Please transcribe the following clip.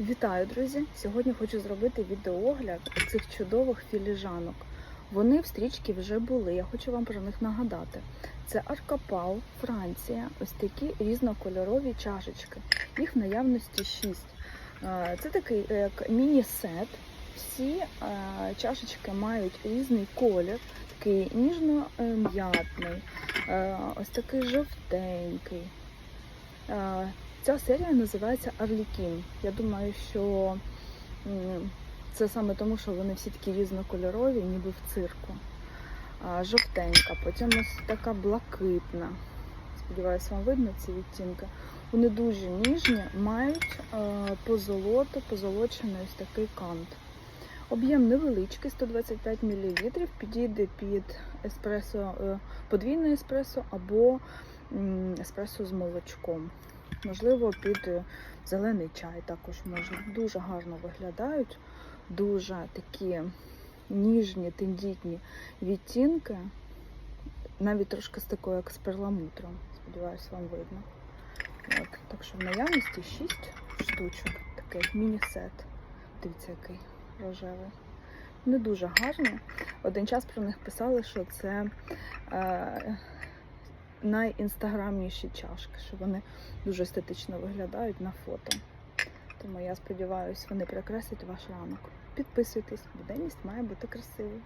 Вітаю, друзі! Сьогодні хочу зробити відеоогляд цих чудових філіжанок. Вони в стрічці вже були. Я хочу вам про них нагадати. Це Аркапау, Франція. Ось такі різнокольорові чашечки. Їх в наявності 6. Це такий е, як міні-сет. Всі е, чашечки мають різний колір, такий ніжно-м'ятний, е, ось такий жовтенький. Ця серія називається Арлікін. Я думаю, що це саме тому, що вони всі такі різнокольорові, ніби в цирку. Жовтенька, потім ось така блакитна. Сподіваюсь, вам видно ці відтінки. Вони дуже ніжні, мають позолоту, позолочений ось такий кант. Об'єм невеличкий, 125 мл, підійде під еспресо, е, подвійне еспресо або еспресо з молочком. Можливо, під е, зелений чай також можна. Дуже гарно виглядають, дуже такі ніжні, тендітні відтінки, навіть трошки з такою, як з перламутром. Сподіваюсь, вам видно. От. Так що в наявності 6 штучок, такий міні-сет. Дивіться, який рожевий. Не дуже гарні. Один час про них писали, що це е, найінстаграмніші чашки, що вони дуже естетично виглядають на фото. Тому я сподіваюся, вони прикрасять ваш ранок. Підписуйтесь, буденність має бути красивою.